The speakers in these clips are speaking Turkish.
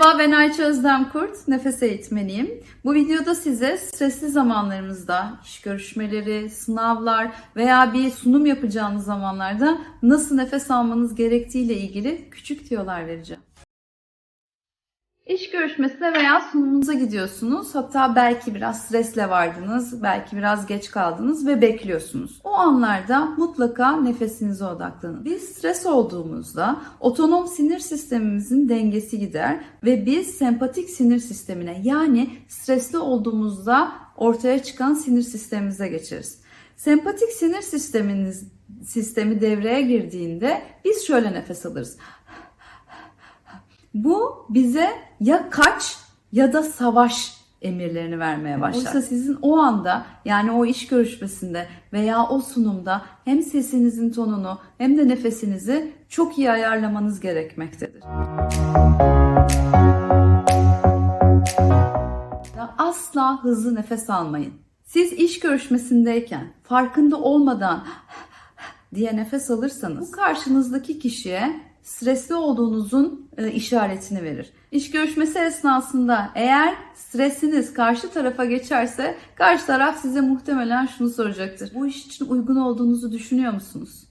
Merhaba ben Ayça Özlem Kurt, nefes eğitmeniyim. Bu videoda size stresli zamanlarımızda, iş görüşmeleri, sınavlar veya bir sunum yapacağınız zamanlarda nasıl nefes almanız gerektiği ile ilgili küçük tiyolar vereceğim. İş görüşmesine veya sunumunuza gidiyorsunuz. Hatta belki biraz stresle vardınız, belki biraz geç kaldınız ve bekliyorsunuz. O anlarda mutlaka nefesinize odaklanın. Biz stres olduğumuzda otonom sinir sistemimizin dengesi gider ve biz sempatik sinir sistemine yani stresli olduğumuzda ortaya çıkan sinir sistemimize geçeriz. Sempatik sinir sisteminiz sistemi devreye girdiğinde biz şöyle nefes alırız. Bu bize ya kaç ya da savaş emirlerini vermeye başlar. Oysa sizin o anda yani o iş görüşmesinde veya o sunumda hem sesinizin tonunu hem de nefesinizi çok iyi ayarlamanız gerekmektedir. Asla hızlı nefes almayın. Siz iş görüşmesindeyken farkında olmadan diye nefes alırsanız bu karşınızdaki kişiye stresli olduğunuzun e, işaretini verir. İş görüşmesi esnasında eğer stresiniz karşı tarafa geçerse karşı taraf size muhtemelen şunu soracaktır. Bu iş için uygun olduğunuzu düşünüyor musunuz?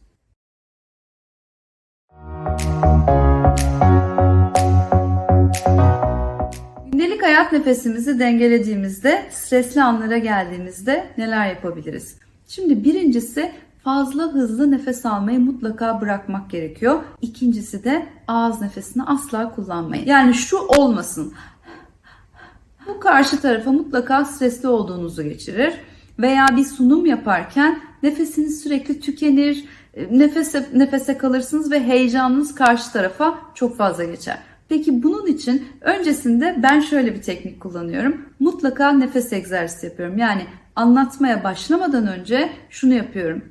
Gündelik hayat nefesimizi dengelediğimizde, stresli anlara geldiğimizde neler yapabiliriz? Şimdi birincisi fazla hızlı nefes almayı mutlaka bırakmak gerekiyor. İkincisi de ağız nefesini asla kullanmayın. Yani şu olmasın. Bu karşı tarafa mutlaka stresli olduğunuzu geçirir. Veya bir sunum yaparken nefesiniz sürekli tükenir, nefese, nefese kalırsınız ve heyecanınız karşı tarafa çok fazla geçer. Peki bunun için öncesinde ben şöyle bir teknik kullanıyorum. Mutlaka nefes egzersizi yapıyorum. Yani anlatmaya başlamadan önce şunu yapıyorum.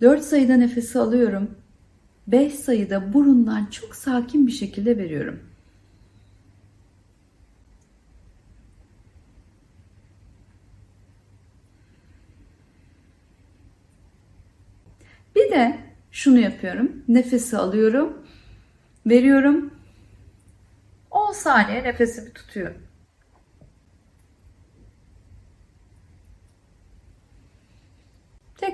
4 sayıda nefesi alıyorum. 5 sayıda burundan çok sakin bir şekilde veriyorum. Bir de şunu yapıyorum. Nefesi alıyorum. Veriyorum. 10 saniye nefesimi tutuyorum.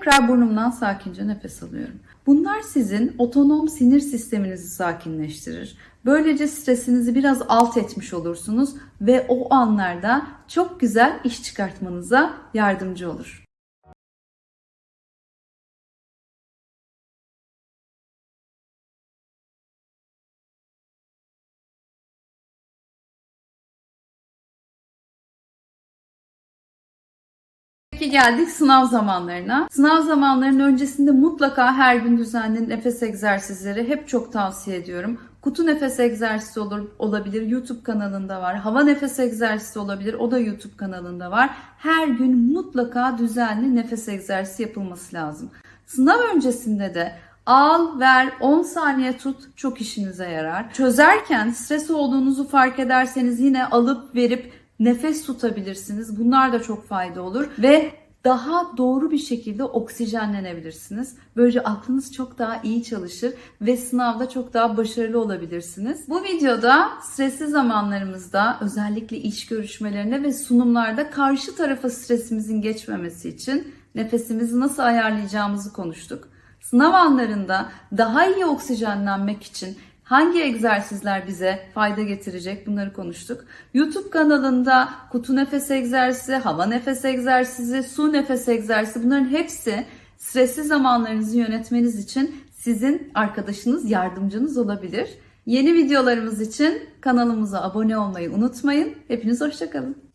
Tekrar burnumdan sakince nefes alıyorum. Bunlar sizin otonom sinir sisteminizi sakinleştirir. Böylece stresinizi biraz alt etmiş olursunuz ve o anlarda çok güzel iş çıkartmanıza yardımcı olur. Peki geldik sınav zamanlarına. Sınav zamanlarının öncesinde mutlaka her gün düzenli nefes egzersizleri hep çok tavsiye ediyorum. Kutu nefes egzersizi olur, olabilir. YouTube kanalında var. Hava nefes egzersizi olabilir. O da YouTube kanalında var. Her gün mutlaka düzenli nefes egzersizi yapılması lazım. Sınav öncesinde de Al, ver, 10 saniye tut çok işinize yarar. Çözerken stres olduğunuzu fark ederseniz yine alıp verip nefes tutabilirsiniz. Bunlar da çok fayda olur ve daha doğru bir şekilde oksijenlenebilirsiniz. Böylece aklınız çok daha iyi çalışır ve sınavda çok daha başarılı olabilirsiniz. Bu videoda stresli zamanlarımızda özellikle iş görüşmelerinde ve sunumlarda karşı tarafa stresimizin geçmemesi için nefesimizi nasıl ayarlayacağımızı konuştuk. Sınav anlarında daha iyi oksijenlenmek için Hangi egzersizler bize fayda getirecek bunları konuştuk. YouTube kanalında kutu nefes egzersizi, hava nefes egzersizi, su nefes egzersizi bunların hepsi stresli zamanlarınızı yönetmeniz için sizin arkadaşınız, yardımcınız olabilir. Yeni videolarımız için kanalımıza abone olmayı unutmayın. Hepiniz hoşçakalın.